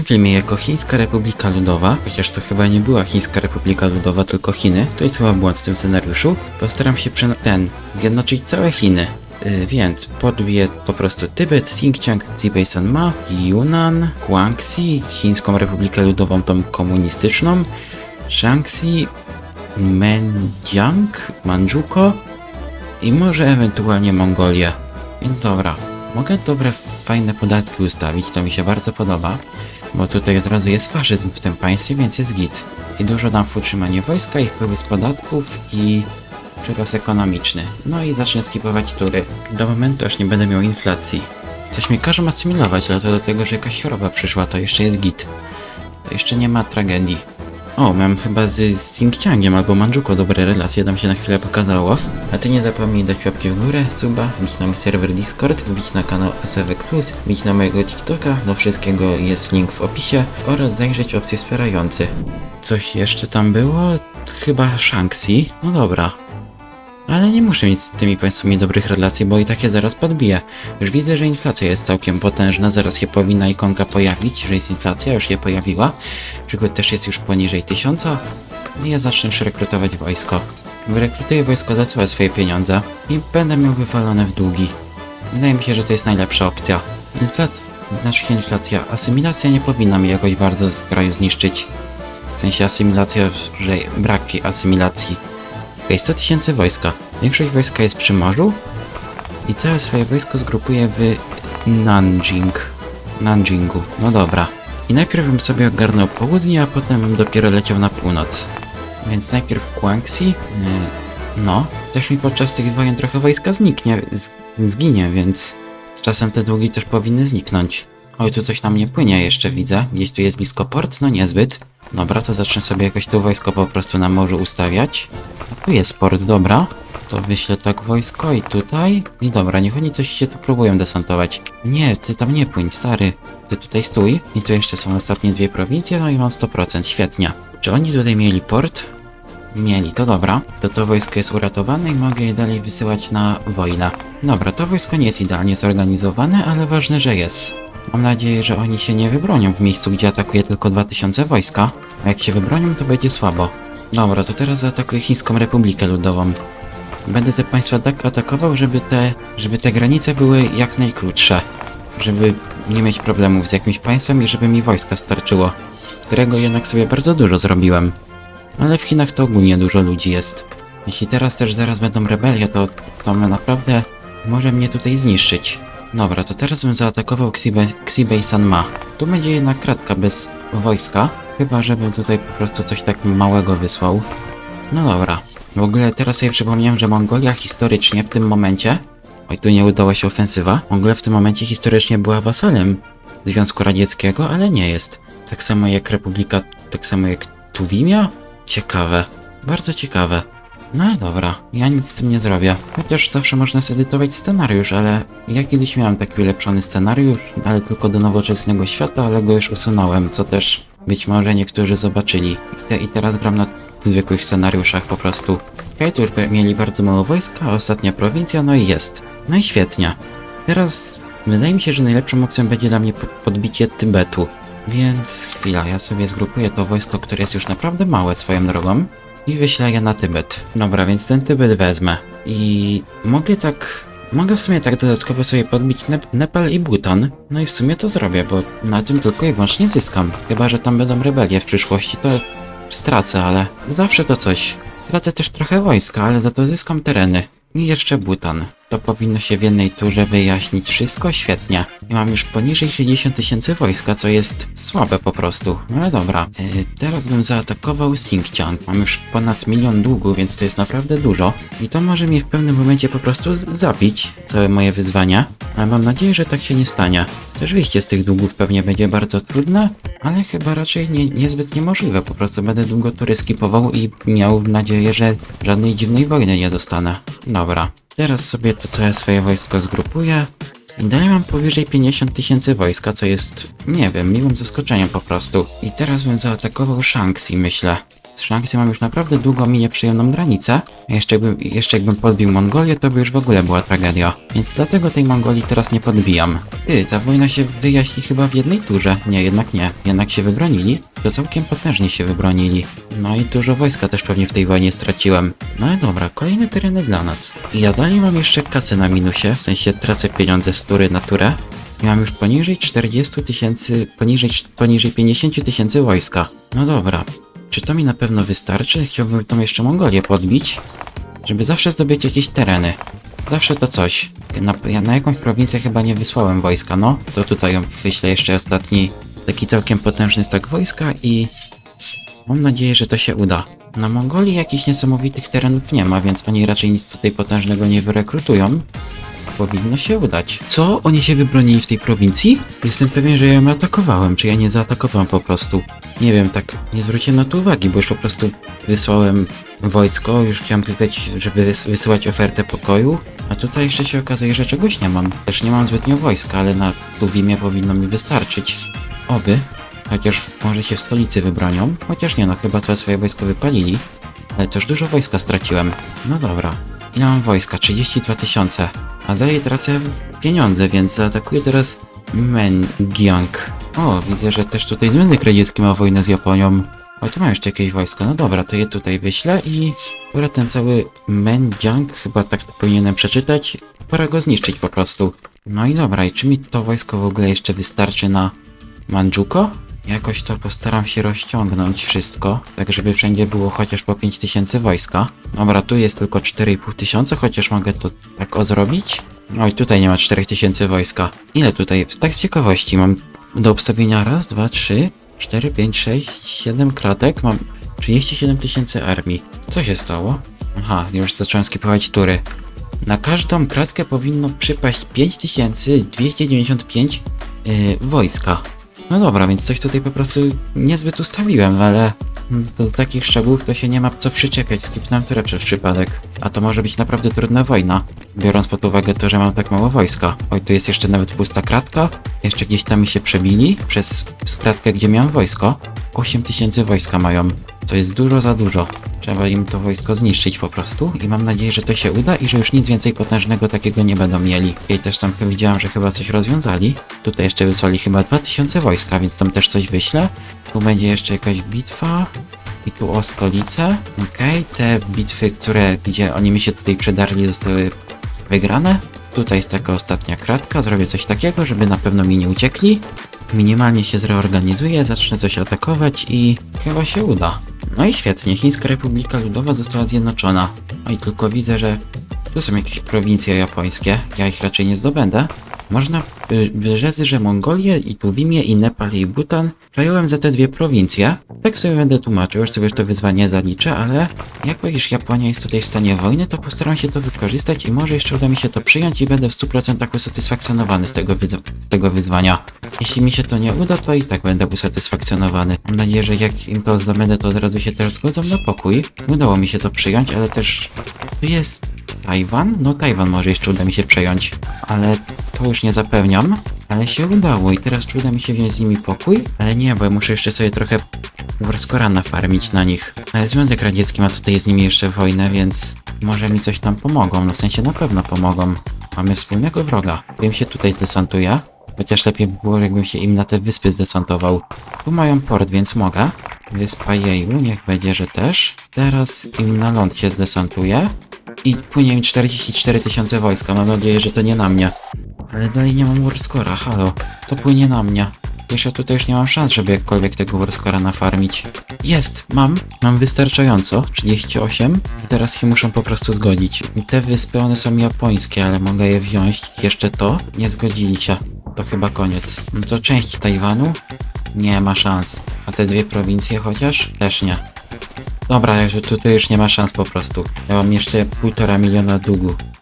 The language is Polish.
tym filmie jako Chińska Republika Ludowa, chociaż to chyba nie była Chińska Republika Ludowa, tylko Chiny, to jest chyba błąd w tym scenariuszu, postaram się przeno- ten, zjednoczyć całe Chiny. Yy, więc podbiję po prostu Tybet, Xinjiang, Xibei Sanma, Yunnan, Guangxi, Chińską Republikę Ludową tą komunistyczną, Shaanxi, Menjiang, Manchukuo i może ewentualnie Mongolię. Więc dobra, mogę dobre, fajne podatki ustawić, to mi się bardzo podoba, bo tutaj od razu jest faszyzm w tym państwie, więc jest git. I dużo dam w utrzymanie wojska, ich wpływy z podatków i przyrost ekonomiczny. No i zacznę skipować tury. Do momentu, aż nie będę miał inflacji. Coś mi każą asymilować, ale to do tego, że jakaś choroba przyszła, to jeszcze jest git. To jeszcze nie ma tragedii. O, mam chyba z Xinjiangiem albo Manchukuo dobre relacje, tam się na chwilę pokazało. A ty nie zapomnij dać łapki w górę, suba, wbić na mój serwer Discord, wbić na kanał Asewek Plus, wbić na mojego TikToka, do wszystkiego jest link w opisie oraz zajrzeć opcje wspierający. Coś jeszcze tam było? Chyba Shanxi? No dobra. Ale nie muszę mieć z tymi państwami dobrych relacji, bo i tak je zaraz podbiję. Już widzę, że inflacja jest całkiem potężna, zaraz się powinna ikonka pojawić, że jest inflacja, już się pojawiła. Przykład też jest już poniżej tysiąca. No i ja zacznę już rekrutować wojsko. Wyrekrutuję wojsko za całe swoje pieniądze i będę miał wywalone w długi. Wydaje mi się, że to jest najlepsza opcja. Inflacja, znaczy inflacja, asymilacja nie powinna mi jakoś bardzo z kraju zniszczyć. W sensie asymilacja, że brak asymilacji. Okej, 100 tysięcy wojska. Większość wojska jest przy morzu i całe swoje wojsko zgrupuję w Nanjing. Nanjingu. No dobra. I najpierw bym sobie ogarnął południe, a potem bym dopiero leciał na północ. Więc najpierw Guangxi. Yy, no, też mi podczas tych wojen trochę wojska zniknie, z, zginie, więc z czasem te długi też powinny zniknąć. Oj, tu coś na mnie płynie jeszcze widzę. Gdzieś tu jest blisko port? No niezbyt. Dobra, to zacznę sobie jakoś tu wojsko po prostu na morzu ustawiać. Tu jest port, dobra. To wyślę tak wojsko i tutaj. I dobra, niech oni coś się tu próbują desantować. Nie, ty tam nie płyń, stary. Ty tutaj stój. I tu jeszcze są ostatnie dwie prowincje, no i mam 100%, świetnie. Czy oni tutaj mieli port? Mieli, to dobra. To to wojsko jest uratowane i mogę je dalej wysyłać na wojnę. Dobra, to wojsko nie jest idealnie zorganizowane, ale ważne, że jest. Mam nadzieję, że oni się nie wybronią w miejscu, gdzie atakuje tylko 2000 wojska. A jak się wybronią, to będzie słabo. Dobra, to teraz zaatakuję Chińską Republikę Ludową. Będę te państwa tak atakował, żeby te, żeby te granice były jak najkrótsze. Żeby nie mieć problemów z jakimś państwem i żeby mi wojska starczyło. Którego jednak sobie bardzo dużo zrobiłem. Ale w Chinach to ogólnie dużo ludzi jest. Jeśli teraz też zaraz będą rebelie, to, to naprawdę może mnie tutaj zniszczyć. Dobra, to teraz bym zaatakował Xibei, Sanma. Tu będzie jednak kratka bez wojska, chyba żebym tutaj po prostu coś tak małego wysłał. No dobra. W ogóle teraz sobie przypomniałem, że Mongolia historycznie w tym momencie... Oj, tu nie udała się ofensywa. Mongolia w tym momencie historycznie była wasalem Związku Radzieckiego, ale nie jest. Tak samo jak Republika, tak samo jak Tuwimia? Ciekawe. Bardzo ciekawe. No dobra, ja nic z tym nie zrobię. Chociaż zawsze można zedytować scenariusz, ale ja kiedyś miałem taki ulepszony scenariusz, ale tylko do nowoczesnego świata, ale go już usunąłem, co też być może niektórzy zobaczyli. I, te, i teraz gram na zwykłych scenariuszach po prostu. Tutaj mieli bardzo mało wojska, a ostatnia prowincja, no i jest. No i świetnie. Teraz wydaje mi się, że najlepszą opcją będzie dla mnie po- podbicie Tybetu. Więc chwila, ja sobie zgrupuję to wojsko, które jest już naprawdę małe swoją drogą i wyślę je na Tybet. Dobra, więc ten Tybet wezmę. I mogę tak... Mogę w sumie tak dodatkowo sobie podbić Nep Nepal i Bhutan. No i w sumie to zrobię, bo na tym tylko i wyłącznie zyskam. Chyba, że tam będą rebelie w przyszłości, to stracę, ale zawsze to coś. Stracę też trochę wojska, ale za to zyskam tereny. I jeszcze Bhutan. To powinno się w jednej turze wyjaśnić wszystko świetnie. I mam już poniżej 60 tysięcy wojska, co jest słabe po prostu. No dobra. Yy, teraz bym zaatakował Xinjiang. Mam już ponad milion długu, więc to jest naprawdę dużo. I to może mnie w pewnym momencie po prostu zabić, całe moje wyzwania. Ale mam nadzieję, że tak się nie stanie. Też wyjście z tych długów pewnie będzie bardzo trudne, ale chyba raczej nie, niezbyt niemożliwe. Po prostu będę długo tury skipował i miał nadzieję, że żadnej dziwnej wojny nie dostanę. Dobra. Teraz sobie to całe swoje wojsko zgrupuję. I dalej mam powyżej 50 tysięcy wojska, co jest, nie wiem, miłym zaskoczeniem po prostu. I teraz bym zaatakował Shanxi, myślę. Szlangsy mam już naprawdę długo mi nieprzyjemną granicę. A jeszcze jakbym, jeszcze jakbym podbił Mongolię, to by już w ogóle była tragedia. Więc dlatego tej Mongolii teraz nie podbijam. Ty, ta wojna się wyjaśni chyba w jednej turze. Nie, jednak nie. Jednak się wybronili. To całkiem potężnie się wybronili. No i dużo wojska też pewnie w tej wojnie straciłem. No ale dobra, kolejne tereny dla nas. Ja dalej mam jeszcze kasę na minusie, w sensie tracę pieniądze z tury na turę. Miałem już poniżej 40 tysięcy, poniżej, poniżej 50 tysięcy wojska. No dobra, czy to mi na pewno wystarczy? Chciałbym tą jeszcze Mongolię podbić, żeby zawsze zdobyć jakieś tereny. Zawsze to coś. Na, na jakąś prowincję chyba nie wysłałem wojska, no. To tutaj wyślę jeszcze ostatni, taki całkiem potężny stak wojska i mam nadzieję, że to się uda. Na Mongolii jakichś niesamowitych terenów nie ma, więc oni raczej nic tutaj potężnego nie wyrekrutują. Powinno się udać. Co? Oni się wybronili w tej prowincji? Jestem pewien, że ja ją atakowałem, czy ja nie zaatakowałem po prostu. Nie wiem, tak nie zwróciłem na to uwagi, bo już po prostu wysłałem wojsko, już chciałem klikać, żeby wys- wysyłać ofertę pokoju, a tutaj jeszcze się okazuje, że czegoś nie mam. Też nie mam zbytnio wojska, ale na Tuwimie powinno mi wystarczyć. Oby. Chociaż może się w stolicy wybronią. Chociaż nie no, chyba całe swoje wojsko wypalili. Ale też dużo wojska straciłem. No dobra. Ile mam wojska? 32 tysiące. A dalej tracę pieniądze, więc zaatakuję teraz Mengyang. O, widzę, że też tutaj Związek Radziecki ma wojnę z Japonią. O, tu mam jeszcze jakieś wojsko. No dobra, to je tutaj wyślę i... Pora ten cały Mengyang, chyba tak to powinienem przeczytać. Pora go zniszczyć po prostu. No i dobra, i czy mi to wojsko w ogóle jeszcze wystarczy na Mandżuko? Jakoś to postaram się rozciągnąć wszystko, tak żeby wszędzie było chociaż po 5000 wojska. Dobra, tu jest tylko 4,5 tysiąca, chociaż mogę to tak o zrobić. Oj, tutaj nie ma 4000 wojska. Ile tutaj? Tak z ciekawości mam do obstawienia raz, dwa, trzy, cztery, pięć, sześć, siedem kratek. Mam 37 tysięcy armii. Co się stało? Aha, już zacząłem skipować tury. Na każdą kratkę powinno przypaść 5295 yy, wojska. No dobra, więc coś tutaj po prostu niezbyt ustawiłem, ale do takich szczegółów to się nie ma co przyczepiać, skipnąłem turę przez przypadek. A to może być naprawdę trudna wojna, biorąc pod uwagę to, że mam tak mało wojska. Oj, tu jest jeszcze nawet pusta kratka, jeszcze gdzieś tam mi się przebili przez kratkę, gdzie miałem wojsko. 8000 wojska mają, to jest dużo za dużo. Trzeba im to wojsko zniszczyć po prostu i mam nadzieję, że to się uda i że już nic więcej potężnego takiego nie będą mieli. I też tam widziałem, że chyba coś rozwiązali. Tutaj jeszcze wysłali chyba 2000 wojska, więc tam też coś wyślę. Tu będzie jeszcze jakaś bitwa. I tu o stolicę. Okej, te bitwy, które, gdzie oni mi się tutaj przedarli, zostały wygrane. Tutaj jest taka ostatnia kratka, zrobię coś takiego, żeby na pewno mi nie uciekli. Minimalnie się zreorganizuję, zacznę coś atakować i chyba się uda. No i świetnie, Chińska Republika Ludowa została zjednoczona. A i tylko widzę, że tu są jakieś prowincje japońskie, ja ich raczej nie zdobędę. Można by rzec, że Mongolię i Tuwimię i Nepal i Bhutan przejąłem za te dwie prowincje. Tak sobie będę tłumaczył, już sobie to wyzwanie zaliczę, ale jako iż Japonia jest tutaj w stanie wojny, to postaram się to wykorzystać i może jeszcze uda mi się to przyjąć i będę w 100% usatysfakcjonowany z tego, z tego wyzwania. Jeśli mi się to nie uda, to i tak będę usatysfakcjonowany. Mam nadzieję, że jak im to zdobędę, to od razu się też zgodzą na pokój. Udało mi się to przyjąć, ale też tu jest Tajwan? No Tajwan może jeszcze uda mi się przejąć, ale to już nie zapewniam. Ale się udało i teraz czy uda mi się wziąć z nimi pokój? Ale nie, bo ja muszę jeszcze sobie trochę Warskora farmić na nich. Ale Związek Radziecki ma tutaj z nimi jeszcze wojnę, więc może mi coś tam pomogą. No w sensie na pewno pomogą. Mamy wspólnego wroga. Wiem się tutaj zdesantuję. Chociaż lepiej by było, jakbym się im na te wyspy zdesantował. Tu mają port, więc mogę. Wyspa Jeju, niech będzie, że też. Teraz im na ląd się zdesantuję. I płynie mi 44 tysiące wojska. Mam nadzieję, że to nie na mnie. Ale dalej nie mam Warscora, halo. To płynie na mnie. Jeszcze tutaj już nie mam szans, żeby jakkolwiek tego Warscora nafarmić. Jest, mam. Mam wystarczająco. 38. I teraz się muszą po prostu zgodzić. I te wyspy, one są japońskie, ale mogę je wziąć. Jeszcze to? Nie zgodzili się. To chyba koniec. No to część Tajwanu? Nie ma szans. A te dwie prowincje chociaż? Też nie. Dobra, że tutaj już nie ma szans po prostu. Ja mam jeszcze półtora miliona długu.